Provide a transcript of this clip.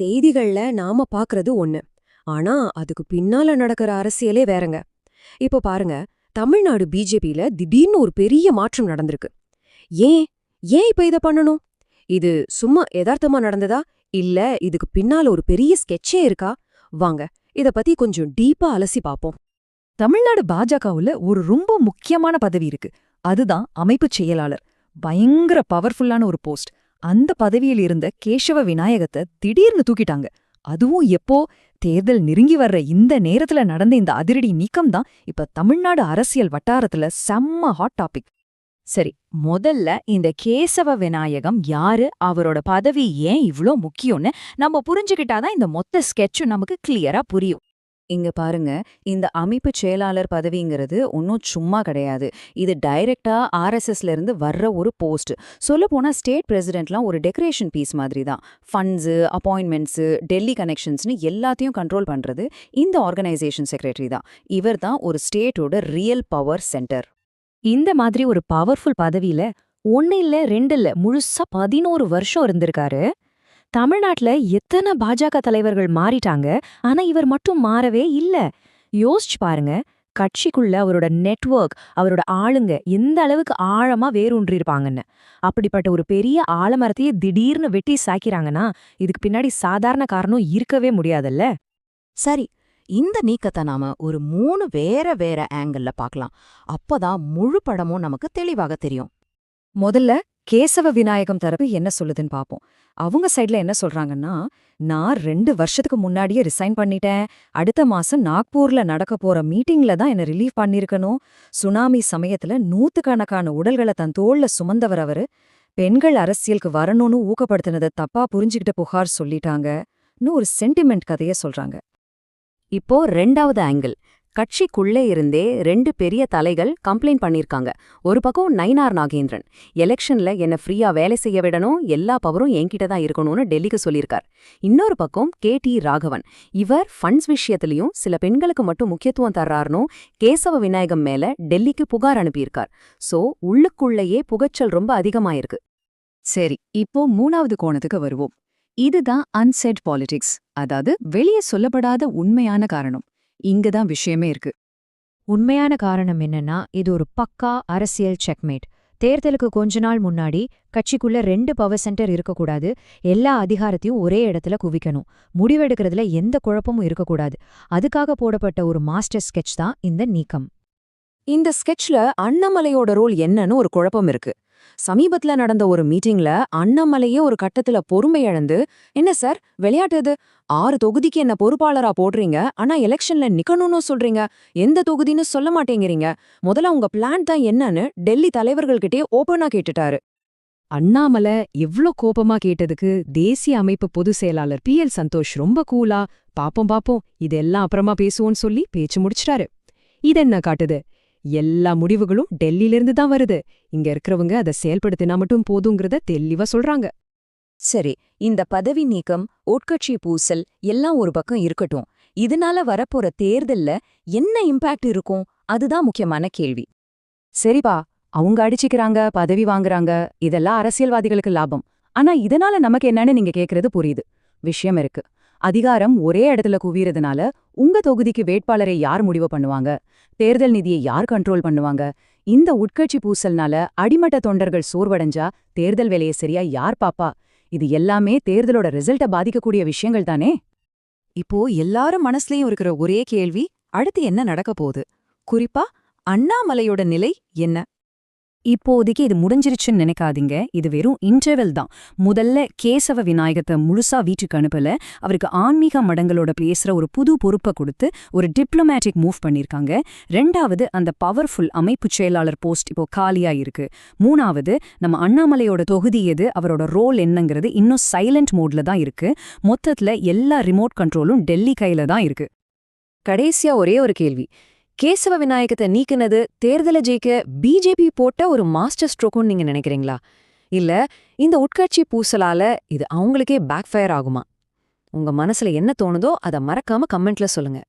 செய்திகள்ல நாம பாக்குறது ஒண்ணு. ஆனா அதுக்கு பின்னால நடக்கிற அரசியலே வேறங்க. இப்போ பாருங்க தமிழ்நாடு பிஜேபியில திடீர்னு ஒரு பெரிய மாற்றம் நடந்திருக்கு. ஏன்? ஏன் இப்ப இத பண்ணணும்? இது சும்மா யதார்த்தமா நடந்ததா? இல்ல இதுக்கு பின்னால ஒரு பெரிய ஸ்கெட்சே இருக்கா? வாங்க இத பத்தி கொஞ்சம் டீப்பா அலசி பாப்போம். தமிழ்நாடு பாஜகவுல ஒரு ரொம்ப முக்கியமான பதவி இருக்கு. அதுதான் அமைப்புச் செயலாளர். பயங்கர பவர்ஃபுல்லான ஒரு போஸ்ட். அந்த பதவியில் இருந்த கேசவ விநாயகத்தை திடீர்னு தூக்கிட்டாங்க. அதுவும் எப்போ? தேர்தல் நெருங்கி வர்ற இந்த நேரத்துல நடந்த இந்த அதிரடி நீக்கம் தான் இப்ப தமிழ்நாடு அரசியல் வட்டாரத்துல செம்ம ஹாட் டாபிக் சரி முதல்ல இந்த கேசவ விநாயகம் யாரு? அவரோட பதவி ஏன் இவ்ளோ முக்கியம்னு நம்ம புரிஞ்சுக்கிட்டாதான் இந்த மொத்த ஸ்கெட்சும் நமக்கு கிளியரா புரியும். இங்க பாருங்க. இந்த அமைப்பு செயலாளர் பதவிங்கிறது ஒன்றும் சும்மா கிடையாது. இது டைரக்டா ஆர்எஸ்எஸ்ல இருந்து வர்ற ஒரு போஸ்ட். சொல்ல போனா ஸ்டேட் பிரசிடென்ட்லாம் ஒரு டெக்கரேஷன் பீஸ் மாதிரி தான். ஃபண்ட்ஸு அப்பாயின்மெண்ட்ஸு டெல்லி கனெக்ஷன்ஸ்னு எல்லாத்தையும் கண்ட்ரோல் பண்றது இந்த ஆர்கனைசேஷன் செக்ரட்டரி தான். இவர் தான் ஒரு ஸ்டேட்டோட ரியல் பவர் சென்டர். இந்த மாதிரி ஒரு பவர்ஃபுல் பதவியில ஒன்னு இல்ல ரெண்டு இல்ல முழுசா பதினோரு வருஷம் இருந்திருக்காரு. தமிழ்நாட்டுல எத்தனை பாஜக தலைவர்கள் மாறிட்டாங்க ஆனா இவர் மட்டும் மாறவே இல்ல. யோசிச்சு பாருங்க கட்சிக்குள்ள அவரோட நெட்வொர்க் அவரோட ஆளுங்க எந்த அளவுக்கு ஆழமா வேரூன்றிருப்பாங்கன்னு. அப்படிப்பட்ட ஒரு பெரிய ஆலமரத்தையே திடீர்னு வெட்டி சாய்க்கிறாங்கன்னா இதுக்கு பின்னாடி சாதாரண காரணம் இருக்கவே முடியாதுல்ல. சரி இந்த நீக்கத்தை நாம ஒரு மூணு வேற வேற ஆங்கிள்ல பார்க்கலாம். அப்பதான் முழு படமும் நமக்கு தெளிவாக தெரியும். முதல்ல கேசவ விநாயகம் தரப்பு என்ன சொல்லுதுன்னு பாப்போம். அவங்க சைடுல என்ன சொல்றாங்கன்னா நான் ரெண்டு வருஷத்துக்கு முன்னாடியே ரிசைன் பண்ணிட்டேன். அடுத்த மாசம் நாக்பூர்ல நடக்க போற மீட்டிங்ல தான் என்ன ரிலீவ் பண்ணிருக்கணும். சுனாமி சமயத்துல நூத்துக்கணக்கான உடல்களை தன் தோள்ல சுமந்தவர் அவரு. பெண்கள் அரசியலுக்கு வரணும்னு ஊக்கப்படுத்தினதை தப்பா புரிஞ்சுக்கிட்ட புகார் சொல்லிட்டாங்கன்னு ஒரு சென்டிமெண்ட் கதைய சொல்றாங்க. இப்போ ரெண்டாவது ஆங்கிள் கட்சிக்குள்ளே இருந்தே ரெண்டு பெரிய தலைகள் கம்ப்ளைண்ட் பண்ணிருக்காங்க. ஒரு பக்கம் நயினார் நாகேந்திரன். எலெக்ஷன்ல என்ன ஃப்ரீயா வேலை செய்ய விடணும் எல்லா பவரும் என்கிட்ட தான் இருக்கணும்னு டெல்லிக்கு சொல்லியிருக்கார். இன்னொரு பக்கம் கே டி ராகவன். இவர் ஃபண்ட்ஸ் விஷயத்திலையும் சில பெண்களுக்கு மட்டும் முக்கியத்துவம் தர்றாருனோ கேசவ விநாயகம் மேல டெல்லிக்கு புகார் அனுப்பியிருக்கார். சோ உள்ளுக்குள்ளேயே புகைச்சல் ரொம்ப அதிகமாயிருக்கு. சரி இப்போ மூணாவது கோணத்துக்கு வருவோம். இதுதான் அன்செட் பாலிடிக்ஸ். அதாவது வெளியே சொல்லப்படாத உண்மையான காரணம். இங்கதான் விஷயமே இருக்கு. உண்மையான காரணம் என்னன்னா இது ஒரு பக்கா அரசியல் செக்மேட் தேர்தலுக்கு கொஞ்ச நாள் முன்னாடி கட்சிக்குள்ள ரெண்டு பவர் சென்டர் இருக்கக்கூடாது எல்லா அதிகாரத்தையும் ஒரே இடத்துல குவிக்கணும். முடிவெடுக்கிறதுல எந்த குழப்பமும் இருக்கக்கூடாது. அதுக்காக போடப்பட்ட ஒரு மாஸ்டர் ஸ்கெட்ச் தான் இந்த நீக்கம். இந்த ஸ்கெட்ச்ல அண்ணாமலையோட ரோல் என்னன்னு ஒரு குழப்பம் இருக்கு. சமீபத்துல நடந்த ஒரு மீட்டிங்ல அண்ணாமலையே ஒரு கட்டத்துல பொறுமை இழந்து என்ன சார்? விளையாட்டுது ஆறு தொகுதிக்கு என்ன பொறுப்பாளரா போடுறீங்க? ஆனா எலெக்ஷன்ல நிக்கணும்னு சொல்றீங்க. எந்த தொகுதின்னு சொல்ல மாட்டேங்கிறீங்க. முதல்ல உங்க பிளான் தான் என்னன்னு டெல்லி தலைவர்கள்கிட்டயே ஓபனா கேட்டுட்டாரு. அண்ணாமலை இவ்ளோ கோபமா கேட்டதுக்கு தேசிய அமைப்பு பொதுச் செயலாளர் பி. எல். சந்தோஷ் ரொம்ப கூலா. பாப்போம் பாப்போம். இதெல்லாம் அப்புறமா பேசுவோன்னு சொல்லி பேச்சு முடிச்சிட்டாரு. இதென்ன காட்டுது? எல்லா முடிவுகளும் டெல்லியிலிருந்து தான் வருது. இங்க இருக்கிறவங்க அதை செயல்படுத்தினா மட்டும் போதுங்கிறத தெளிவா சொல்றாங்க. சரி இந்த பதவி நீக்கம் உட்கட்சி பூசல் எல்லாம் ஒரு பக்கம் இருக்கட்டும். இதனால வரப்போற தேர்தல்ல என்ன இம்பாக்ட் இருக்கும்? அதுதான் முக்கியமான கேள்வி. சரிப்பா அவங்க அடிச்சுக்கிறாங்க பதவி வாங்குறாங்க இதெல்லாம் அரசியல்வாதிகளுக்கு லாபம். ஆனா இதனால நமக்கு என்னன்னு நீங்க கேக்குறது புரியுது. விஷயம் இருக்கு. அதிகாரம் ஒரே இடத்துல குவியறதுனால உங்க தொகுதிக்கு வேட்பாளரை யார் முடிவு பண்ணுவாங்க? தேர்தல் நிதியை யார் கண்ட்ரோல் பண்ணுவாங்க? இந்த உட்கட்சி பூசல்னால அடிமட்ட தொண்டர்கள் சோர்வடைஞ்சா தேர்தல் வேலையை சரியா யார் பாப்பா? இது எல்லாமே தேர்தலோட ரிசல்ட்ட பாதிக்கக்கூடிய விஷயங்கள் தானே? இப்போ எல்லாரும் மனசுலயும் இருக்கிற ஒரே கேள்வி அடுத்து என்ன நடக்க போகுது? குறிப்பா அண்ணாமலையோட நிலை என்ன? இப்போதைக்கு இது முடிஞ்சிருச்சுன்னு நினைக்காதீங்க. இது வெறும் இன்டர்வெல் தான். முதல்ல கேசவ விநாயகத்தை முழுசா வீட்டுக்கு அனுப்பல. அவருக்கு ஆன்மீக மடங்களோட பேசுற ஒரு புது பொறுப்பை கொடுத்து ஒரு டிப்ளமேட்டிக் மூவ் பண்ணிருக்காங்க. ரெண்டாவது அந்த பவர்ஃபுல் அமைப்பு செயலாளர் போஸ்ட் இப்போ காலியா இருக்கு. மூணாவது நம்ம அண்ணாமலையோட தொகுதி எது அவரோட ரோல் என்னங்கிறது இன்னும் சைலண்ட் மோட்ல தான் இருக்கு. மொத்தத்துல எல்லா ரிமோட் கண்ட்ரோலும் டெல்லி கையில தான் இருக்கு. கடைசியா ஒரே ஒரு கேள்வி. கேசவ விநாயகத்தை நீக்குனது தேர்தலை ஜெயிக்க பிஜேபி போட்ட ஒரு மாஸ்டர் ஸ்ட்ரோக்குன்னு நீங்க நினைக்கிறீங்களா? இல்ல இந்த உட்கட்சி பூசலால இது அவங்களுக்கே பேக் ஃபயர் ஆகுமா? உங்க மனசுல என்ன தோணுதோ அதை மறக்காம கமெண்ட்ல சொல்லுங்க.